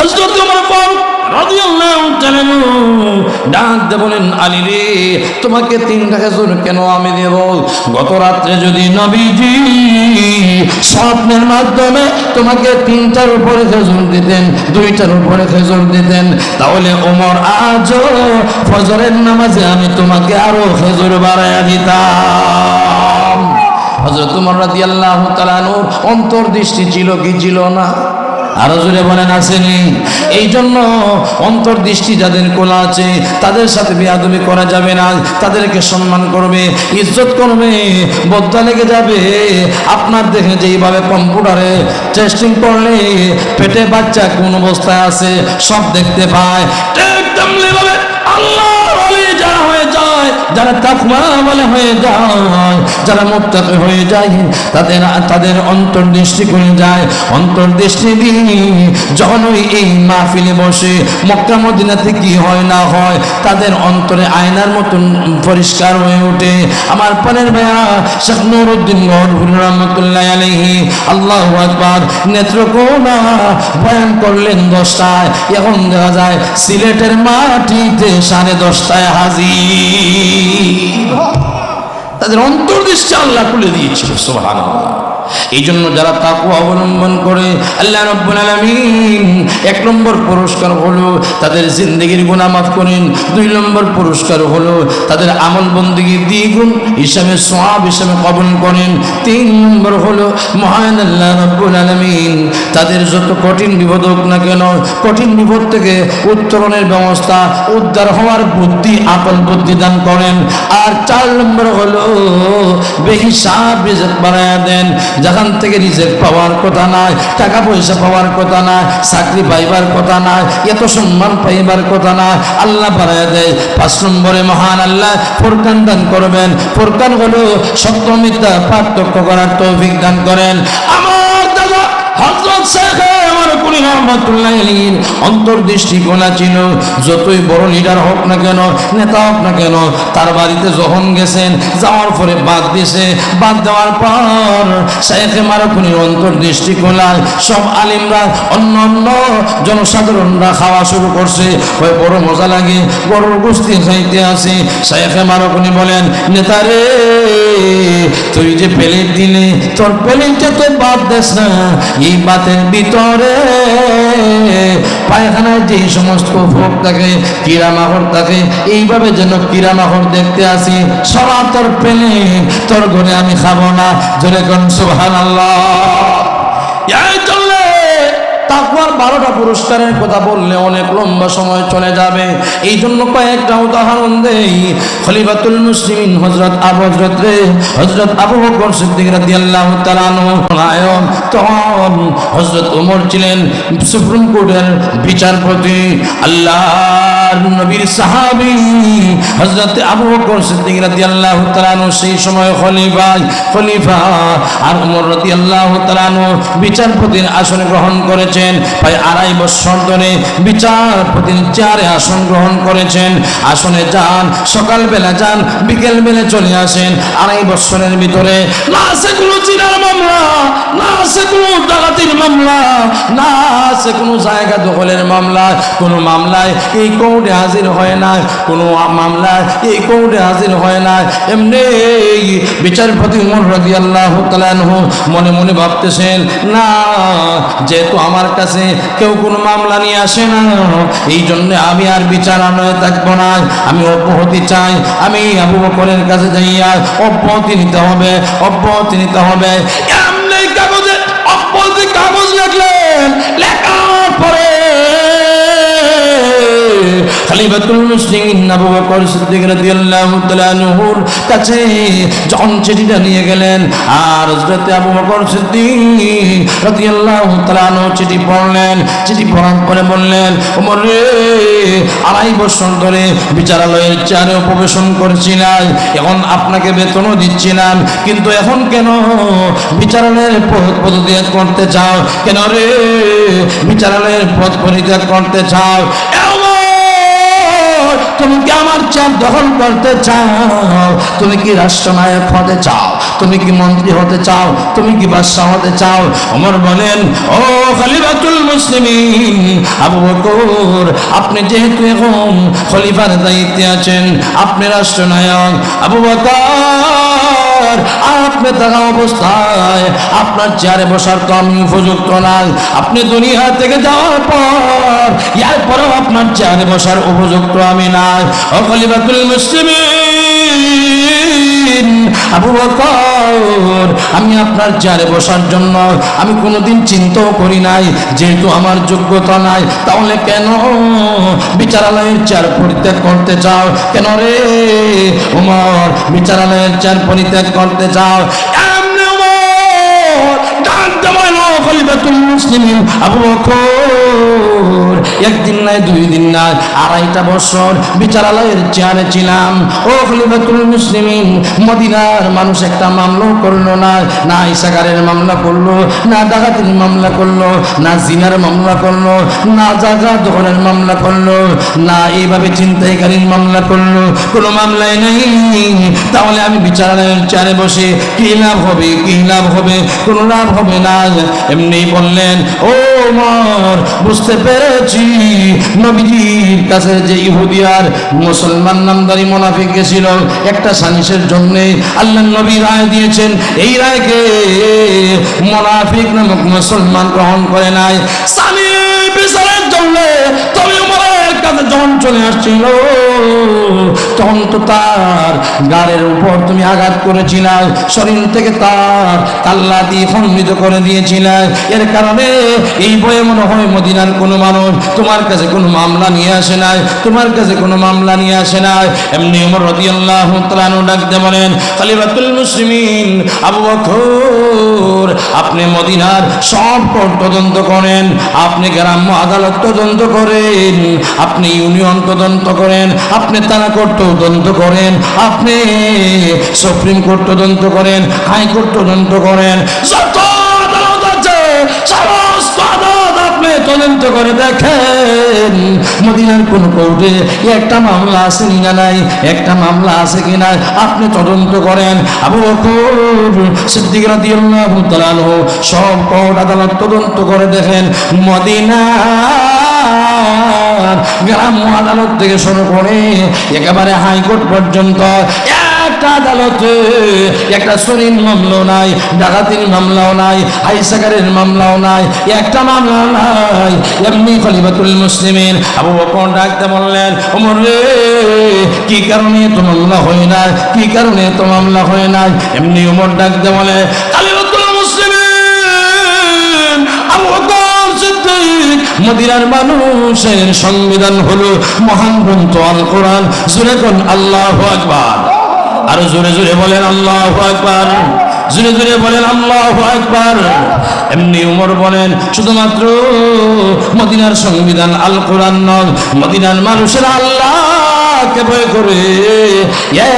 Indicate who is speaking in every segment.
Speaker 1: হজরত ওমর ফারুক রাদিয়াল্লাহু তাআলা ডাক দে বলেন, আলী রে, তোমাকে তিনটা খেজুর কেন আমি দেব? গত রাত্রে যদি নবীজি স্বপ্নের মাধ্যমে তোমাকে তিনটার উপরে খেজুর দিতেন, দুইটার উপরে খেজুর দিতেন, তাহলে ওমর আজও ফজরের নামাজে আমি তোমাকে আরও খেজুর বাড়াইয়া দিতাম। হজরত উমর রাদিয়াল্লাহু তাআলার অন্তর্দৃষ্টি ছিল কি ছিল না? আরও জোরে বলেন, আসেনি। এই জন্য অন্তর্দৃষ্টি যাদের কোলা আছে, তাদের সাথে বেয়াদবি করা যাবে না, তাদেরকে সম্মান করবে, ইজ্জত করবে বদলা লেগে যাবে। আপনার দেখে যেইভাবে কম্পিউটারে টেস্টিং করলে পেটে বাচ্চা কোন অবস্থায় আছে, সব দেখতে পায়। আল্লাহ যারা হয়ে, যারা বলে হয়ে যায়, যারা হয়ে যায়, তাদের তাদের অন্তর্দৃষ্টি করে যায়। অন্তর্দৃষ্টি দিয়ে যখন ওই এই মাহফিলে বসে, মক্কা, মদিনাতে কি হয়, না হয়, তাদের অন্তরে আয়নার মতন পরিষ্কার হয়ে ওঠে। আমার পরের ভাইয়া, শেখ নুরুদ্দিন রহমতুল্লাহ আল্লাহ নেত্রকোনা বয়ান করলেন দশটায়। এখন দেখা যায়, সিলেটের মাটিতে সাড়ে দশটায় হাজির। তাদের অন্তর্দেশ আল্লাহ খুলে দিয়েছিল সোহান এই জন্য যারা তাকু অবলম্বন করে, আল্লাহ রব্বুল আলামিন এক নম্বর পুরস্কার হলো তাদের জিন্দগির গুনাহ মাফ করেন, দুই নম্বর পুরস্কার হলো তাদের আমল বন্দিগি দ্বিগুণ হিসাবে সওয়াব হিসাবে কবল করেন, তিন নম্বর হলো মহান আল্লাহ রব্বুল আলামিন তাদের যত কঠিন বিপদ হোক না কেন, কঠিন বিপদ থেকে উত্তরণের ব্যবস্থা, উদ্ধার হওয়ার বুদ্ধি আকল বুদ্ধি দান করেন। আর চার নম্বর হলো বেহিসাব বাড়ায়া দেন যেখান থেকে রিজেক্ট পাওয়ার কথা নাই টাকা পয়সা পাওয়ার কথা নাই, চাকরি পাইবার কথা নাই, এত সম্মান পাইবার কথা নাই, আল্লাহ বাড়ায় দেয়। পাঁচ নম্বরে, মহান আল্লাহ, ফোরকান দান করবেন। ফোরকান হলো সপ্তমিতা পার্থক্য করার তৌফিক দান করেন। আমার আমার আলীর অন্তর্দৃষ্টি কোনা ছিল যতই বড় লিডার হোক না কেন, নেতা হোক না কেন, তার বাড়িতে যখন গেছেন, যাওয়ার পরে বাদ দিয়েছে বাদ দেওয়ার পর শেখ মারকুনির অন্তর্দৃষ্টি কোনায় সব আলিমরা, অন্য অন্য জনসাধারণরা খাওয়া শুরু করছে। হয় বড় মজা লাগে, বড় গোষ্ঠী খাইতে আসে। শেখ মারকুনি বলেন নেতারে তুই যে প্লেট দিলে, তোর প্লেটটা তো বাদ দেস না। এই বাতের ভিতরে পায়খানায় যে সমস্ত ভোগ থাকে কিরামাহর থাকে, এইভাবে যেন কিরামাহর দেখতে আসি সবা তোর পেলে, তোর ঘরে আমি খাব না। জোরে কোন সুহান আল্লাহ। তাকওয়ার বারোটা পুরস্কারের কথা বললে অনেক লম্বা সময় চলে যাবে। এই জন্য কয়েকটা উদাহরণ দেই। খলিফাতুল মুসলিমিন হজরত আবু হজরত রে হজরত আবু বকর সিদ্দিক রাদিয়াল্লাহু তাআলা নায়ক তখন হজরত ওমর ছিলেন সুপ্রিম কোর্টের বিচারপতি। আল্লাহর নবীর সাহাবী হজরত আবু বকর সিদ্দিক রাদিয়াল্লাহু তাআলা সেই সময় খলিফা খলিফা। আর ওমর রাদিয়াল্লাহু তাআলা বিচারপতির আসনে গ্রহণ করেছেন। প্রায় আড়াই বছর ধরে বিচারপতির চারে আসন গ্রহণ করেছেন। আসনে যান, সকালবেলা যান বিকেল বেলা চলে আসেন। আড়াই বছরের ভিতরে না আছে কোনো চিনার মামলা না আছে কোনো ডাকাতির মামলা না আছে কোনো জায়গা দখলের মামলা। কোনো মামলায় এই কোর্টে হাজির হয় না, কোনো মামলায় এই কোর্টে হাজির হয় না। এমনি বিচারপতি উমর তাআলা আনহু মনে মনে ভাবতেছেন, না, যেহেতু আমার কাছে কেউ কোনো মামলা নিয়ে আসে না। এই জন্য আমি আর বিচারালয়ে থাকব না। আমি অব্যাহতি চাই। আমি আবু বকরের কাছে যাইয়া অব্যাহতি নিতে হবে, অব্যাহতি নিতে হবে। খলিফাতুল মুসলিমিন আবু বকর সিদ্দিক রাদিয়াল্লাহু তাআলা আনহুর কাছে যখন চিঠিটা নিয়ে গেলেন, আর হযরত আবু বকর সিদ্দিক রাদিয়াল্লাহু তাআলা আনহু চিঠি পড়লেন। চিঠি পড়ার পরে বললেন, ওমর রে, আড়াই বছর ধরে বিচারালয়ের চেয়ারে উপবেশন করছিলাম এখন আপনাকে বেতনও দিচ্ছিলাম কিন্তু এখন কেন বিচারালয়ের পদ পদত্যাগ করতে চাও? কেন রে, বিচারালয়ের পদ পরিত্যাগ করতে চাও? তুমি কি আমার চাপ দখল করতে চাও? তুমি কি রাষ্ট্রনায়ক হতে চাও? তুমি কি মন্ত্রী হতে চাও? তুমি কি বাদশাহ হতে চাও? ওমর বলেন, ও খলিফাতুল মুসলিমিন, আবু বকর, আপনি যেহেতু এখন খলিফার দায়িত্বে আছেন, আপনি রাষ্ট্রনায়ক, আবু বকর। আপনি থাকা অবস্থায় আপনার চেয়ারে বসার তো আমি উপযুক্ত নাই। আপনি দুনিয়া থেকে যাওয়ার পর, এরপরেও আপনার চেয়ারে বসার উপযুক্ত আমি নাই। অকলিবাতুল খলিফাতুল মুসলিমিন আবু বকর, আমি আপনার চেয়ারে বসার জন্য আমি কোনোদিন চিন্তাও করি নাই, যেহেতু আমার যোগ্যতা নাই, তাহলে কেন বিচারালয়ের চেয়ার পরিত্যাগ করতে চাও? কেন রে উমর, বিচারালয়ের চেয়ার পরিত্যাগ করতে চাও? মুসলিমিন আবু বকর একদিন নাই, দুই দিন নাই, আড়াইটা বছর বিচারালয়ের চেয়ারে ছিলাম। ও খলিফাতুল মুসলিমিন, মদিনার মানুষ একটা মামলা করল না না মামলা করল, না ডাকাতির মামলা করল, না জিনার মামলা করল, না দখলের মামলা করল, না এইভাবে চিন্তাইকারীর মামলা করল, কোনো মামলাই নেই। তাহলে আমি বিচারালয়ের চেয়ারে বসে কি লাভ হবে, কি লাভ হবে, কোনো লাভ হবে না। এমনি বললেন, ও মর বুঝতে পেরেছি। নবীজির কাছে যে ইহুদিয়ার মুসলমান নামদারি মোনাফিক গেছিল, একটা সানিসের জন্য আল্লাহ নবী রায় দিয়েছেন, এই রায়কে মোনাফিক নামক মুসলমান গ্রহণ করে নাই। সানি বিচারের জন্য তবে ওমরের কাছে যখন চলে আসছিল তখন তো তার গাড়ের উপর তুমি আঘাত করেছিলাম, শরীর থেকে তার কাল্লা দিয়ে খণ্ডিত করে দিয়েছিলাম। এর কারণে এই বয়ে মনে হয় মদিনার কোনো মানুষ তোমার কাছে কোনো মামলা নিয়ে আসে নাই, তোমার কাছে কোনো মামলা নিয়ে আসে নাই। এমনি উমর রাদিয়াল্লাহু তাআলা ডাকতে বলেন, খলিফাতুল মুসলিমিন, আবু বকর, আপনি মদিনার সব তদন্ত করেন, আপনি গ্রাম্য আদালত তদন্ত করেন, আপনি ইউনিয়ন তদন্ত করেন, আপনি থানা কোর্ট তদন্ত করেন। আপনি সুপ্রিম কোর্ট তদন্ত করেন, হাইকোর্ট তদন্ত করেন। তদন্ত করে দেখেন। মদিনার কোন কোর্টে একটা মামলা আছে কিনা নাই? একটা মামলা আছে কিনা আপনি তদন্ত করেন। আবু বকর সিদ্দিক রাদিয়াল্লাহু তাআলা সব কোর্ট আদালত তদন্ত করে দেখেন। মদিনা গ্রাম্য আদালত থেকে শুরু করে একেবারে হাইকোর্ট পর্যন্ত একটা আদালতে একটা শরীর মামলাও নাই, ডাকাতির মামলাও নাই হাইসাগারের মামলাও নাই, একটা মামলা নাই। এমনি খলিফাতুল মুসলিমের আবু বকর ডাকতে বললেন, ওমর রে, কি কারণে তো মামলা হয় না কি কারণে তো মামলা হয় না এমনি ওমর ডাকতে বলে মদিনার মানুষের সংবিধান হলো মহান গ্রন্থ আল কোরআন জুড়ে কোন আল্লাহ আকবার। আর জোরে জোরে বলেন আল্লাহ আকবার। জুড়ে জুড়ে বলেন আল্লাহ আকবর। এমনি উমর বলেন, শুধুমাত্র মদিনার সংবিধান আল কোরআন নদ মদিনার মানুষের আল্লাহকে ভয় করে?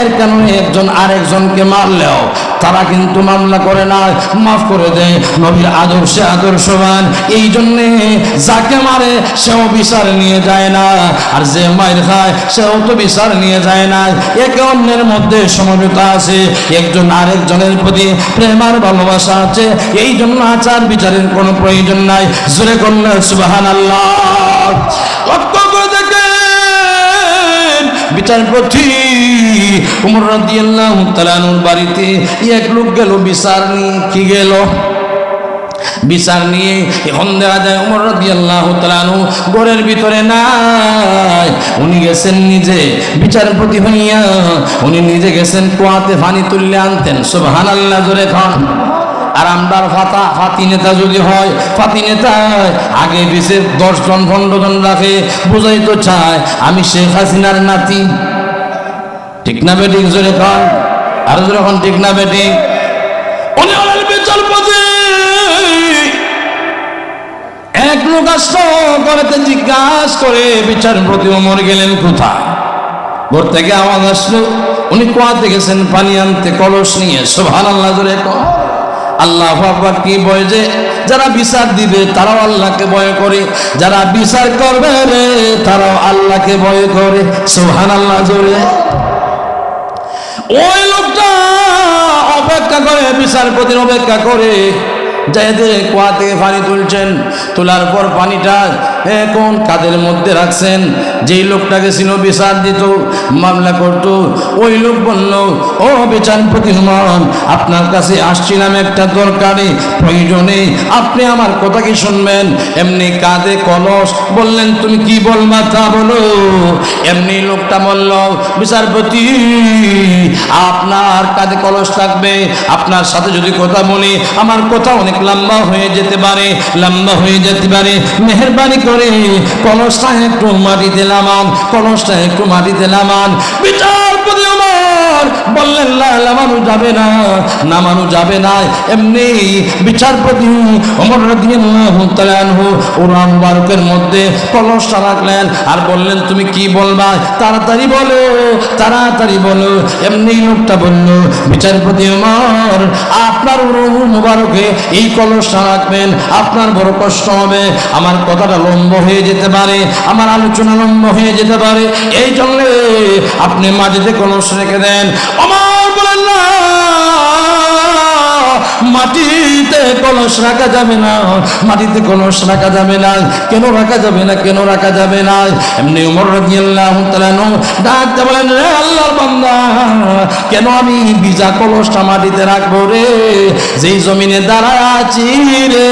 Speaker 1: এর কারণে একজন আরেকজনকে মারলেও তারা কিন্তু মামলা করে না। মাফ করে দেয় নবীর আদর্শে আদর্শবান। এই জন্যে যাকে মারে, সেও বিচার নিয়ে যায় না। আর যে মায়ের খায়, সেও তো বিচার নিয়ে যায় না। একে অন্যের মধ্যে সমঝোতা আছে। একজন আরেকজনের প্রতি প্রেম আর ভালোবাসা আছে। এই জন্য আচার বিচারের কোনো প্রয়োজন নাই। জোরে কন্যা সুবাহান আল্লাহ লক্ষ্য করে দেখেন বিচারপতি উমর রাদিয়াল্লাহু বাড়িতে এক লোক গেল, বিচার নিয়ে। কি গেল? বিচার নিয়ে এখন দেখা যায় উমর রাদিয়াল্লাহু তাআলাহু ঘরের ভিতরে নাই। উনি গেছেন নিজে বিচারপতি হইয়া, উনি নিজে গেছেন কুয়াতে পানি তুললে আনতেন। সুবহানাল্লাহ, জোরে খান আর আমরার ফাতা, ফাতি নেতা যদি হয়, ফাতি নেতা, আগে পিছে দশজন পনেরো জন রাখে, বোঝাই তো চায়, আমি শেখ হাসিনার নাতি। ঠিক না বেটিক জোরে খান আর জোরে খান ঠিক না বেটি এক করে, বিচারপতি ওমর গেলেন উনি পানি আনতে, কলস নিয়ে সোভান জোরে আল্লাহ আকবার কি বয় যে, যারা বিচার দিবে, তারাও আল্লাহকে ভয় করে। যারা বিচার করবে রে, তারাও আল্লাহকে ভয় করে। সোহান আল্লাহ জোরে। ওই লোকটা অপেক্ষা করে বিচারপতির অপেক্ষা করে। যাইতে কুয়া থেকে পানি তুলছেন। তোলার পর পানিটা এখন কাদের মধ্যে রাখছেন? যেই লোকটাকে ছিল বিচার দিত, মামলা করত, ওই লোক বলল, ও বিচারপতি হুমান আপনার কাছে আসছিলাম একটা দরকারে, প্রয়োজনে। আপনি আমার কথা কি শুনবেন? এমনি কাঁধে কলস বললেন, তুমি কি বলবা তা বলো। এমনি লোকটা বলল, বিচারপতি, আপনার কাঁধে কলস থাকবে। আপনার সাথে যদি কথা বলি, আমার কথা অনেক লম্বা হয়ে যেতে পারে, লম্বা হয়ে যেতে পারে। মেহরবানি করে কলসটা একটু মাটিতে নামান কলসটা একটু মাটিতে দিলাম বিচারপতি আমার বললেন, না, নামানো যাবে না, নামানো যাবে না। এমনি বিচারপতি অমর রাদিয়াল্লাহু মধ্যে কলসটা রাখলেন আর বললেন, তুমি কি বলবা? তাড়াতাড়ি বলো তাড়াতাড়ি বলো। এমনি লোকটা বলল, বিচারপতি আমার, আপনার মুবারকে এই কলসটা রাখবেন, আপনার বড় কষ্ট হবে, আমার কথাটা লম্ব হয়ে যেতে পারে, আমার আলোচনা লম্ব হয়ে যেতে পারে, এই জন্য আপনি মাঝেতে কলস রেখে দেন। আমার বলেন না। মাটিতে কলস রাখা যাবে না, মাটিতে কলস রাখা যাবে না। কেন রাখা যাবে না, কেন রাখা যাবে না? এমনি উমর রাদিয়াল্লাহু তাআলা নো ডাকতে বলেন রে আল্লাহর বান্দা, কেন আমি বিজা কলসটা মাটিতে রাখব রে? যেই জমিনে দাঁড়ায় আছি রে,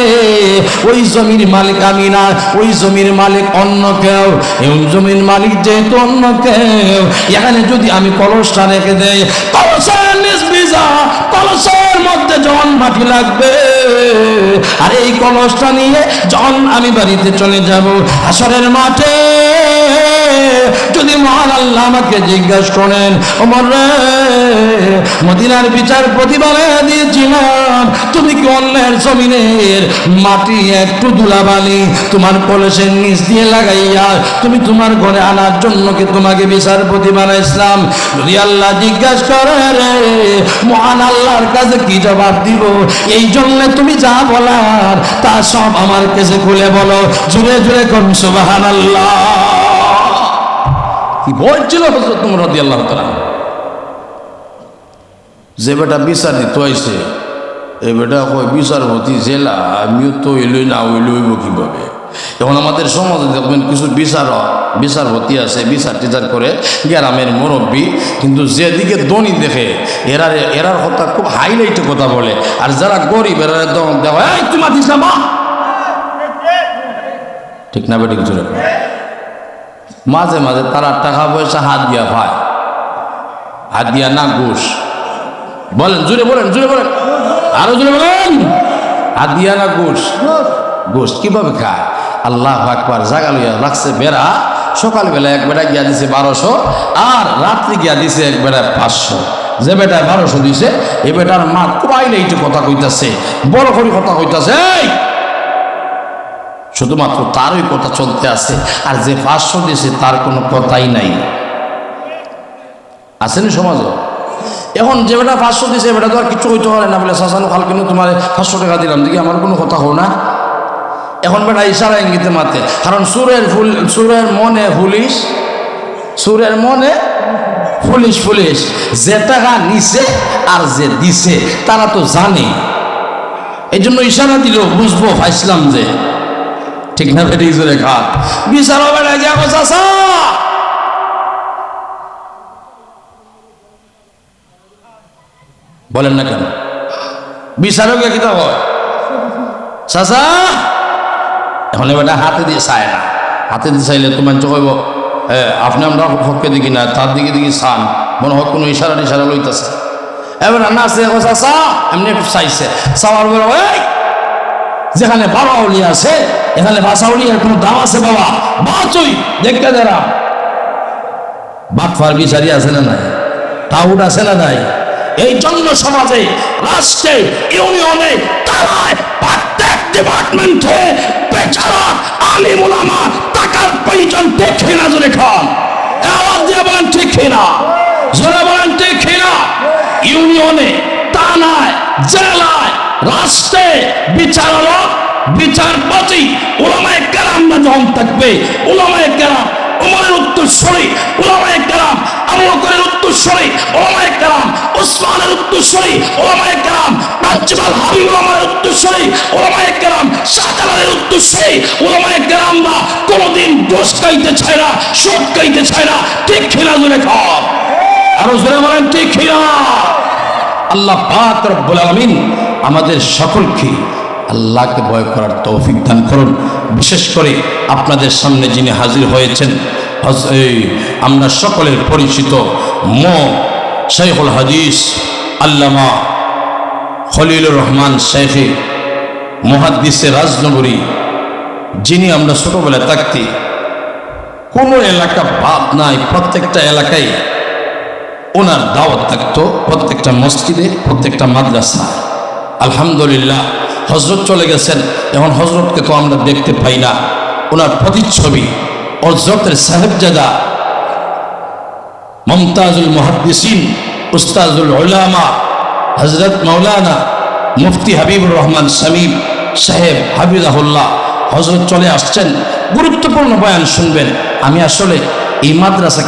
Speaker 1: ওই জমির মালিক আমি না, ওই জমির মালিক অন্য কেউ, এই জমির মালিক যেহেতু অন্য কেউ, এখানে যদি আমি কলসটা রেখে দেই, কলসের নিজ বিঘা কলসের মধ্যে জন মাটি লাগবে। আর এই কলসটা নিয়ে জন আমি বাড়িতে চলে যাব আসরের মাঠে। যদি মহান আল্লাহ আমাকে জিজ্ঞাসা করেন, ওমর রে, মদিনার বিচার প্রতিবারে দিয়েছিলাম, তুমি কি অন্যের জমিনের মাটি একটু ধুলাবালি তোমার কলসের নিচ দিয়ে লাগাইয়া, তুমি তোমার ঘরে আনার জন্য কি তোমাকে বিচারপতি বানাইছিলাম যদি আল্লাহ জিজ্ঞাসা করে, রে, মহান আল্লাহর কাছে কি জবাব দিব? এই জন্য তুমি যা বলার, তা সব আমার কাছে খুলে বলো। জুড়ে জুড়ে কোন সুবাহান আল্লাহ কি ভয় ছিল হজরত রদি আল্লাহ তালা যে বেটা বিচার দিত আইসে এই বেটা কয়, বিচারপতি জেলা, আমিও তো এলই না হইলে হইব কীভাবে? এখন আমাদের সমাজে দেখবেন কিছু বিচার, বিচারপতি আছে, বিচার টিচার করে, গ্রামের মুরব্বী, কিন্তু যেদিকে দনি দেখে, এরার এরার কথা খুব হাইলাইটে কথা বলে, আর যারা গরিব, এরা মাতিস না ঠিক না বেটি কিছু মাঝে মাঝে তারা টাকা পয়সা হাত দিয়া পায় হাত দিয়া না ঘুষ। বলেন জুড়ে বলেন জুড়ে বলেন। আরও জুড়ে বলেন। হাত দিয়া না ঘুষ। ঘুষ কীভাবে খায়? আল্লাহ আকবার, জাগা লইয়া রাখছে বেড়া। সকালবেলা এক বেটা গিয়া দিছে বারোশো, আর রাত্রি গিয়া দিছে এক বেটা পাঁচশো। যে বেটায় বারোশো দিছে, এ বেটার মা খুব আইলে কথা কইতাছে, বড় করে কথা কইতাছে, এই! শুধুমাত্র তারই কথা চলতে আছে, আর যে পাঁচশো দিয়েছে তার কোনো কথাই নাই। আসেনি সমাজে? এখন যে বেটা পাঁচশো দিয়েছে, বেটা তো আর কিছু হইতে পারে না, বলে শাসানো খাল কিন্তু তোমার পাঁচশো টাকা দিলাম, দেখি আমার কোনো কথা হো না? এখন বেটা ইশারা ইঙ্গিতে মাতে, কারণ সুরের ফুল, সুরের মনে পুলিশ সুরের মনে পুলিশ পুলিশ যে টাকা নিছে আর যে দিছে, তারা তো জানে। এই জন্য ইশারা দিল বুঝব, ভাইসলাম যে। ঠিক না বেটি জোরে খাত বিচার হবে না চাষা বলেন না কেন? বিচারক কিতা এখন হাতে দিয়ে চায় না। হাতে দিয়ে চাইলে তোমার কইব হ্যাঁ আপনি আমরা পক্ষে দেখি না, তার দিকে দিকে চান। মনে হয় কোনো ইশারা টিশারা লইতেছে। এবার না আছে চাষা এমনি চাইছে। চাওয়ার বলে যেখানে বাবা উলি আছে, এখানে বাসা উলিয়ার কোনো দাম আছে বাবা? বাঁচই দেখতে যারা বাটফার বিচারি আছে না নাই? টাউট আছে না নাই? এই জন্য সমাজে, রাষ্ট্রে, ইউনিয়নে তারায় প্রত্যেক ডিপার্টমেন্টে বেচারা আলিম ওলামা টাকার প্রয়োজন দেখে না জোরে খান আওয়াজ দিয়ে বলেন, ঠিক না? জোরে বলেন, ঠিক না? ইউনিয়নে থানায় জেলায়
Speaker 2: রাষ্ট্রে বিচারক বিচারপতি ওলামায় কেরামরা যখন থাকবে ওলামায় কেরাম উমরের উত্তরস্বরী ওলামায় কেরাম আবু বকরের উত্তরস্বরী ওলামায় কেরাম ওসমানের উত্তরস্বরী ওলামায় কেরাম আজমাল হাবিব ওলামায় উত্তরস্বরী ওলামায় কেরাম শাহজালালের উত্তরস্বরী ওলামায় কেরামরা কোনোদিন দোষ কাইতে চায় না, সুদ কাইতে চায় না, ঠিক খেলা জোরে খাওয়া আরও জোরে বলেন, ঠিক খেলা আল্লাহ পাক রব্বুল আলামিন আমাদের সকলকে আল্লাহকে ভয় করার তৌফিক দান করুন। বিশেষ করে আপনাদের সামনে যিনি হাজির হয়েছেন আমরা সকলের পরিচিত ম শেখুল হাদিস আল্লামা খলিলুর রহমান শেখে মহাদ্দিসে রাজনগরী, যিনি আমরা ছোটবেলায় থাকতে কোনো এলাকা বাদ নাই, প্রত্যেকটা এলাকায় ওনার দাওয়াত থাকতো, প্রত্যেকটা মসজিদে, প্রত্যেকটা মাদ্রাসা আলহামদুলিল্লাহ, হজরত চলে গেছেন। এখন হজরতকে তো আমরা দেখতে পাই না। ওনার প্রতিচ্ছবি হজরতের সাহেবজাদা মমতাজুল মুহাদ্দিসিন, উস্তাজুল উলামা হজরত মৌলানা মুফতি হাবিবুর রহমান সামিম সাহেব হাবিজাহুল্লাহ হজরত চলে আসছেন। গুরুত্বপূর্ণ বয়ান শুনবেন। আমি আসলে এই মাদ্রাসা